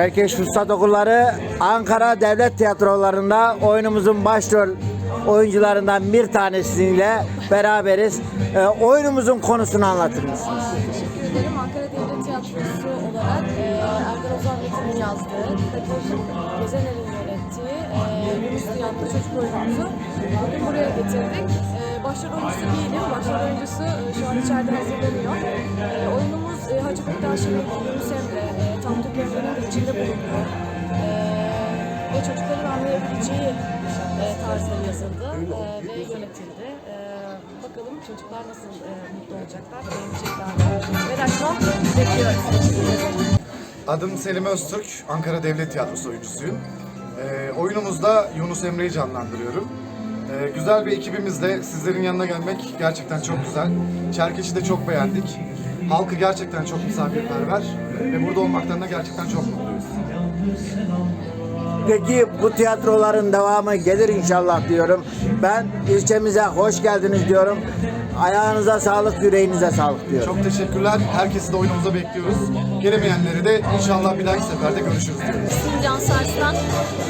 Çerkeş Fırsat Okulları Ankara Devlet Tiyatrolarında oyunumuzun başrol oyuncularından bir tanesiyle beraberiz. Ee, oyunumuzun konusunu anlatır mısınız? Teşekkür ederim. Ankara Devlet Tiyatrosu olarak e, Metin'in yazdığı, Kadir yönettiği e, Yunus çocuk oyunumuzu bugün buraya getirdik. E, başrol oyuncusu değilim. Başrol oyuncusu e, şu an içeride hazırlanıyor. E, oyunumuz e, Hacı Bektaş E, Tükemre'nin de içinde bulunduğu e, ve çocukların anlayabileceği e, tarzda yazıldı e, ve yönetildi. E, bakalım çocuklar nasıl e, mutlu olacaklar, beğenecekler mi? Merakla bekliyoruz. Adım Selim Öztürk, Ankara Devlet Tiyatrosu oyuncusuyum. Ee, oyunumuzda Yunus Emre'yi canlandırıyorum. Ee, güzel bir ekibimizle sizlerin yanına gelmek gerçekten çok güzel. Çerkeş'i de çok beğendik. Halkı gerçekten çok misafirperver ve burada olmaktan da gerçekten çok mutluyuz. Peki bu tiyatroların devamı gelir inşallah diyorum. Ben ilçemize hoş geldiniz diyorum. Ayağınıza sağlık, yüreğinize sağlık diyorum. Çok teşekkürler. Herkesi de oyunumuza bekliyoruz. Gelemeyenleri de inşallah bir dahaki seferde görüşürüz diyoruz. İsmim Can Sarslan.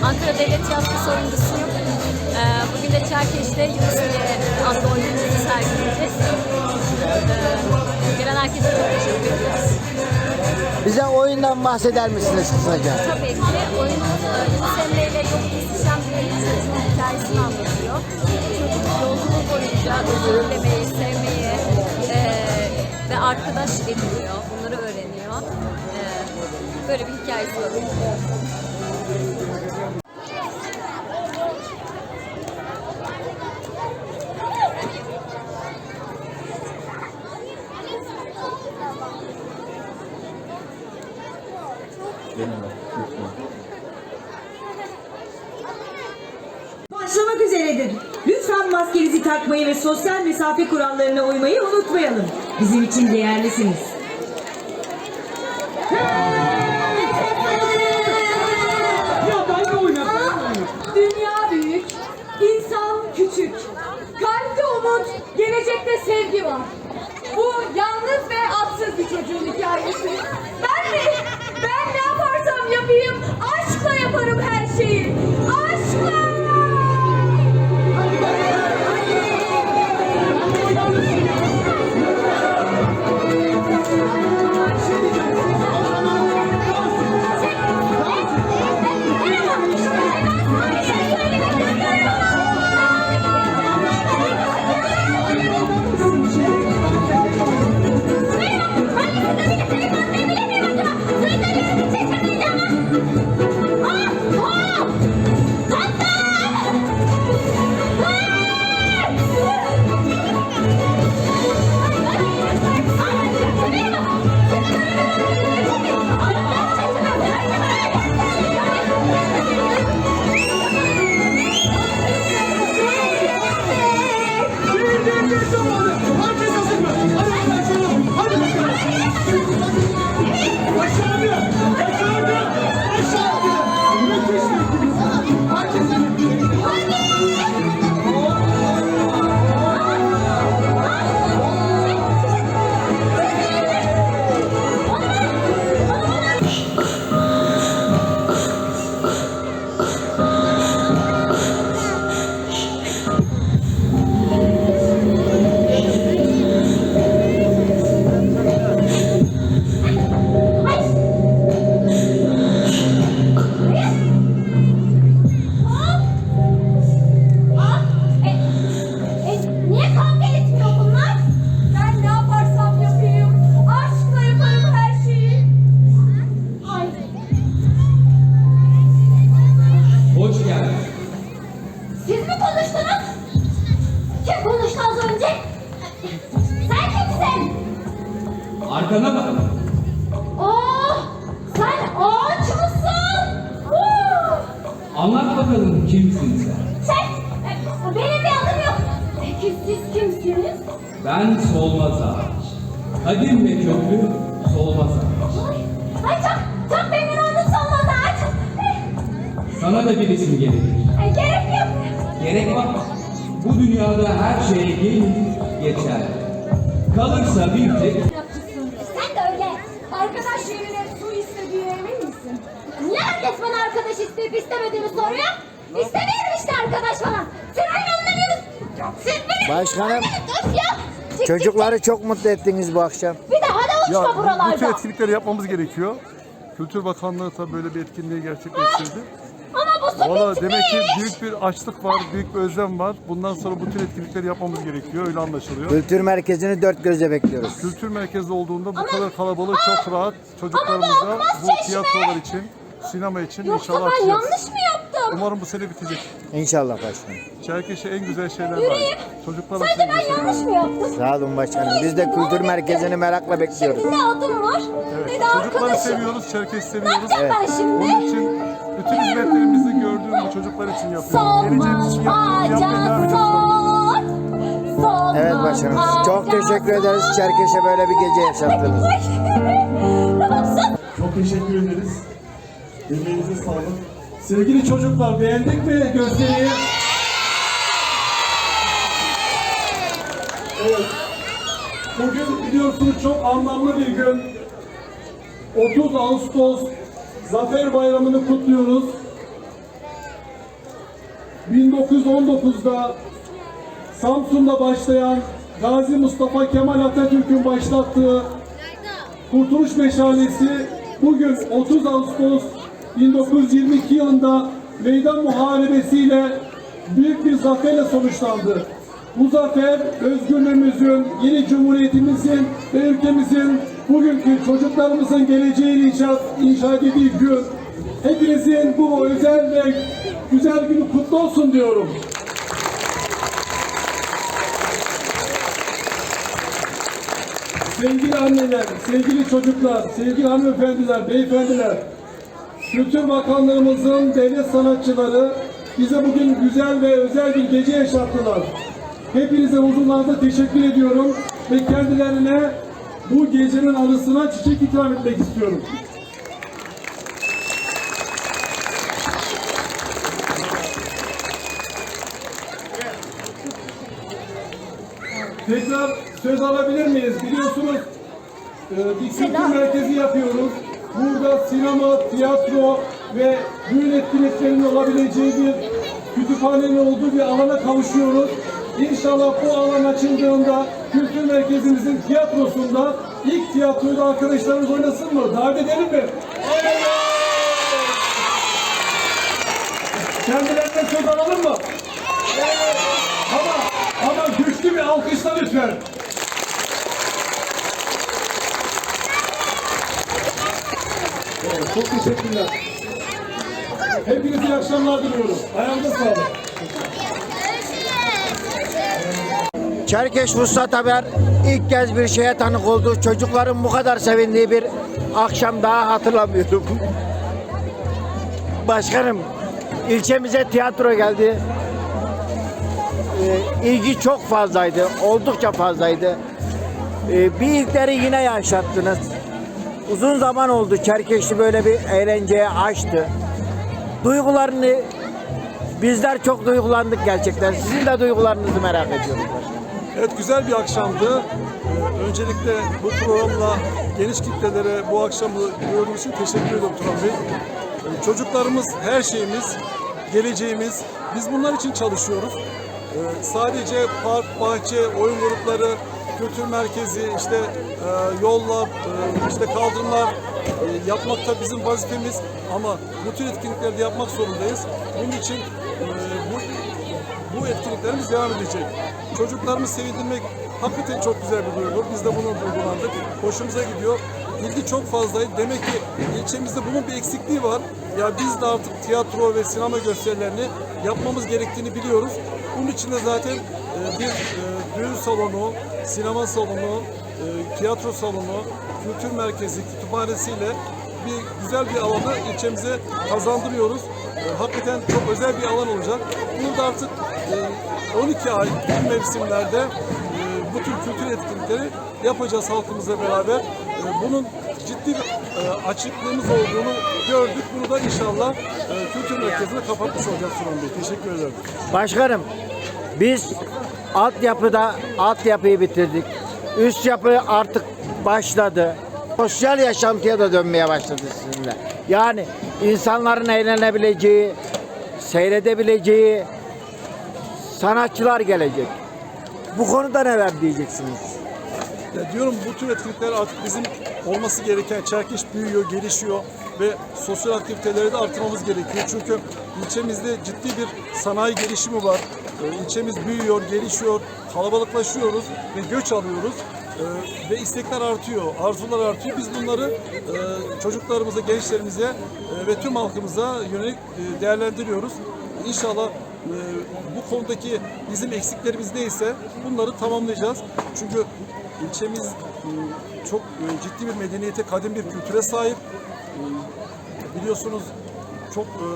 Ankara Devlet Tiyatrosu oyuncusuyum. Ee, bugün de Çerkeş'te Yunus diye adlı oyunumuzu sergileyeceğiz. Bize oyundan bahseder misiniz kısaca? Tabii ki e, Yunus Emre ile yok kesişen bir çocuğun hikayesini anlatıyor. Çocuk yolculuk boyunca özür dilemeyi, sevmeyi e, ve arkadaş ediniyor. Bunları öğreniyor. E, böyle bir hikayesi var. Sosyal mesafe kurallarına uymayı unutmayalım. Bizim için değerlisiniz. Dünya büyük, insan küçük. Kalpte umut, gelecekte sevgi var. Bu yalnız ve atsız bir çocuğun hikayesi. Arkana bak. Oh, sen ağaç mısın? Uh, Anlat bakalım kimsin sen? e, benim bir adım yok. Peki siz kimsiniz? Ben Solmaz Ağaç. Kadim ve köklü Solmaz Ağaç. Ay, ay çok, çok memnun oldum Solmaz ağaç. Sana da bir isim gerekir. E, gerek yok. Gerek var. Bu dünyada her şey gelir, geçer. Kalırsa bir tek Sen de öyle. Arkadaş yerine su istediğine emin misin? herkes bana arkadaş isteyip istemediğimi soruyor. İstemiyorum işte arkadaş falan. Siz beni anlamıyorsunuz. Siz beni Başkanım, anlamıyorsunuz ya. Çık, çık, Çocukları çok mutlu ettiniz bu akşam. çık. Bir daha da Ya uçma bu, bu tür etkinlikleri yapmamız gerekiyor. Kültür Bakanlığı tabii böyle bir etkinliği gerçekleştirdi. Ama bu su Valla demek ki büyük bir açlık var, büyük bir özlem var. Bundan sonra bu tür etkinlikleri yapmamız gerekiyor, öyle anlaşılıyor. Kültür merkezini dört gözle bekliyoruz. Kültür merkezi olduğunda bu kadar kalabalık çok rahat Ama çocuklarımıza bu akmaz bu çeşme. tiyatrolar için, sinema için Yoksa inşallah ben açacağız. yanlış mı yaptım? Umarım bu sene bitecek. İnşallah başkanım. Çerkeş'e en güzel şeyler var. Yürüyeyim. Çocuklarla Sence ben yanlış mı yaptım? Sağ olun başkanım. Biz de kültür merkezini merakla bekliyoruz. Şimdi ne adım var ne de Çocukları arkadaşım. seviyoruz, Çerkeş Ne seviyoruz. yapacağım ben şimdi? Onun için bütün hizmetlerimizi gördüğüm bu çocuklar için yapıyoruz. Geleceğimiz için yapıyoruz, yapmaya devam edeceğiz. Evet başkanım. Çok teşekkür ederiz Çerkeş'e böyle bir gece yaşattınız. Çok teşekkür ederiz. Emeğinize sağlık. Sevgili çocuklar beğendik mi gösteriyi? Evet. Bugün biliyorsunuz çok anlamlı bir gün. 30 Ağustos Zafer Bayramı'nı kutluyoruz. 1919'da Samsun'da başlayan Gazi Mustafa Kemal Atatürk'ün başlattığı Kurtuluş Meşalesi bugün 30 Ağustos 1922 yılında meydan muharebesiyle büyük bir zaferle sonuçlandı. Bu zafer özgürlüğümüzün, yeni cumhuriyetimizin ve ülkemizin bugünkü çocuklarımızın geleceğini inşa, inşa edildiği gün. Hepinizin bu özel ve güzel günü kutlu olsun diyorum. Sevgili anneler, sevgili çocuklar, sevgili hanımefendiler, beyefendiler, Kültür Bakanlığımızın devlet sanatçıları bize bugün güzel ve özel bir gece yaşattılar. Hepinize huzurlarında teşekkür ediyorum ve kendilerine bu gecenin anısına çiçek ikram etmek istiyorum. Tekrar söz alabilir miyiz? Biliyorsunuz e, bir kültür merkezi yapıyoruz. Burada sinema, tiyatro ve düğün etkinliklerinin olabileceği bir kütüphanenin olduğu bir alana kavuşuyoruz. İnşallah bu alan açıldığında kültür merkezimizin tiyatrosunda ilk tiyatroyu da arkadaşlarımız oynasın mı? Davet edelim mi? Evet! Kendilerinden söz alalım mı? Evet! Ama, ama güçlü bir alkışla lütfen. Çok teşekkürler. Hepinize iyi akşamlar diliyorum. Ayağınıza sağlık. Çerkeş Vuslat Haber ilk kez bir şeye tanık oldu. Çocukların bu kadar sevindiği bir akşam daha hatırlamıyorum. Başkanım, ilçemize tiyatro geldi. Ee, ilgi çok fazlaydı, oldukça fazlaydı. Ee, bir ilkleri yine yaşattınız. Uzun zaman oldu Çerkeş'i böyle bir eğlenceye açtı. Duygularını bizler çok duygulandık gerçekten. Sizin de duygularınızı merak ediyoruz. Evet güzel bir akşamdı. Öncelikle bu programla geniş kitlelere bu akşamı gördüğünüz için teşekkür ederim Turan Bey. Ee, Çocuklarımız her şeyimiz, geleceğimiz. Biz bunlar için çalışıyoruz. Ee, Sadece park, bahçe, oyun grupları, kültür merkezi, işte e, yollar, e, işte kaldırımlar e, yapmak da bizim vazifemiz. Ama bu tür etkinlikleri de yapmak zorundayız. Bunun için e, bu bu etkinliklerimiz devam edecek. Çocuklarımızı sevindirmek hakikaten çok güzel bir duygu. Biz de bunu duygulandık. Hoşumuza gidiyor. İlgi çok fazlaydı. Demek ki ilçemizde bunun bir eksikliği var. Ya biz de artık tiyatro ve sinema gösterilerini yapmamız gerektiğini biliyoruz. Bunun için de zaten bir e, düğün salonu, sinema salonu, e, tiyatro salonu, kültür merkezi, kütüphanesiyle bir güzel bir alanı ilçemize kazandırıyoruz. E, hakikaten çok özel bir alan olacak. Bunu da artık e, 12 ay tüm mevsimlerde e, bu tür kültür etkinlikleri yapacağız halkımızla beraber. E, bunun ciddi bir e, açıklığımız olduğunu gördük. Bunu da inşallah e, kültür merkezine kapatmış olacağız Sunan Bey. Teşekkür ederim. Başkanım, biz altyapıda altyapıyı bitirdik. Üst yapı artık başladı. Sosyal yaşantıya da dönmeye başladı sizinle. Yani insanların eğlenebileceği, seyredebileceği sanatçılar gelecek. Bu konuda neler diyeceksiniz? Ya diyorum bu tür etkinlikler artık bizim olması gereken Çerkeş büyüyor, gelişiyor ve sosyal aktiviteleri de artırmamız gerekiyor. Çünkü ilçemizde ciddi bir sanayi gelişimi var. Ee, İlçemiz büyüyor, gelişiyor, kalabalıklaşıyoruz ve göç alıyoruz. Ee, ve istekler artıyor, arzular artıyor. Biz bunları e, çocuklarımıza, gençlerimize e, ve tüm halkımıza yönelik e, değerlendiriyoruz. İnşallah e, bu konudaki bizim eksiklerimiz neyse bunları tamamlayacağız. Çünkü ilçemiz e, çok e, ciddi bir medeniyete, kadim bir kültüre sahip. E, Biliyorsunuz çok e,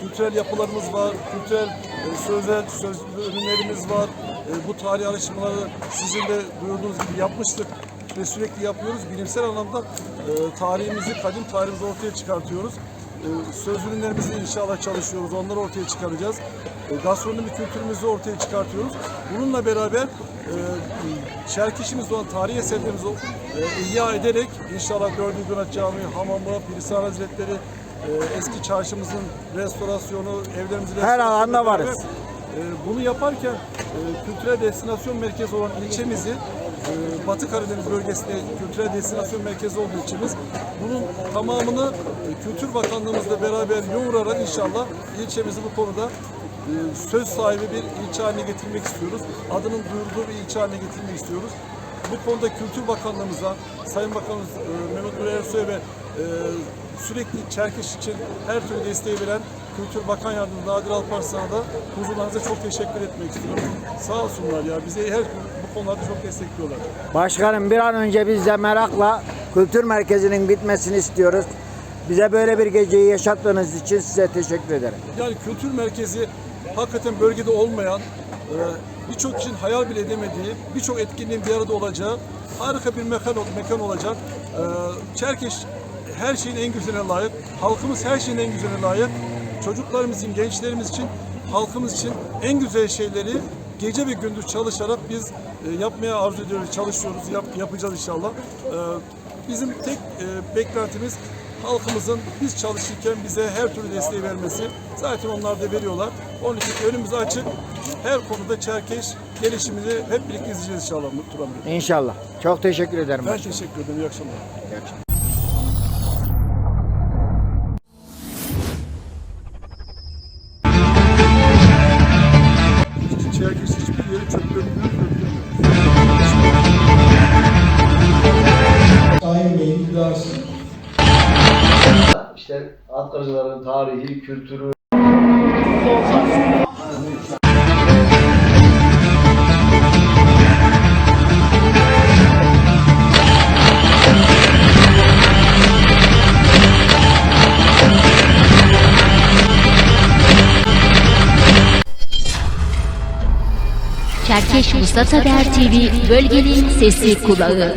kültürel yapılarımız var, kültürel e, sözel söz ürünlerimiz var. E, bu tarih araştırmaları sizin de duyurduğunuz gibi yapmıştık ve sürekli yapıyoruz. Bilimsel anlamda e, tarihimizi, kadim tarihimizi ortaya çıkartıyoruz. E, söz ürünlerimizi inşallah çalışıyoruz, onları ortaya çıkaracağız. E, gastronomi kültürümüzü ortaya çıkartıyoruz. Bununla beraber e, Çerkeşimiz olan tarihi eserlerimizi e, ihya ederek inşallah 4. Gürat Camii, hamamı, Pirisar Hazretleri, e, eski çarşımızın restorasyonu, evlerimizin Her alanda varız. e, bunu yaparken e, kültürel destinasyon merkezi olan ilçemizi e, Batı Karadeniz bölgesinde kültürel destinasyon merkezi olduğu ilçemiz bunun tamamını e, Kültür Bakanlığımızla beraber yoğurarak inşallah ilçemizi bu konuda e, söz sahibi bir ilçe haline getirmek istiyoruz. Adının duyurduğu bir ilçe haline getirmek istiyoruz. Bu konuda Kültür Bakanlığımıza, Sayın Bakanımız e, Mehmet Nur Ersoy ve e, sürekli Çerkeş için her türlü desteği veren Kültür Bakan Yardımcısı Nadir Alparslan'a da huzurlarınıza çok teşekkür etmek istiyorum. Sağ olsunlar ya bize her bu konularda çok destekliyorlar. Başkanım bir an önce biz de merakla kültür merkezinin bitmesini istiyoruz. Bize böyle bir geceyi yaşattığınız için size teşekkür ederim. Yani kültür merkezi hakikaten bölgede olmayan, e, birçok kişinin hayal bile edemediği, birçok etkinliğin bir arada olacağı harika bir mekan, mekan olacak. E, Çerkeş her şeyin en güzeline layık, halkımız her şeyin en güzeline layık. Çocuklarımız için, gençlerimiz için, halkımız için en güzel şeyleri gece ve gündüz çalışarak biz e, yapmaya arzu ediyoruz, çalışıyoruz, yap, yapacağız inşallah. E, bizim tek e, beklentimiz halkımızın biz çalışırken bize her türlü desteği vermesi. Zaten onlar da veriyorlar. Onun için önümüz açık. Her konuda Çerkeş gelişimini hep birlikte izleyeceğiz inşallah Turan Bey. İnşallah. Çok teşekkür ederim. Ben başkanım. teşekkür ederim. İyi akşamlar. İyi akşamlar. Çerkeş hiçbir yeri çöplüğünü Sayın iddiası. İşte Atkacıların tarihi, kültürü, Çerkeş Mustafa Der TV bölgenin sesi kulağı.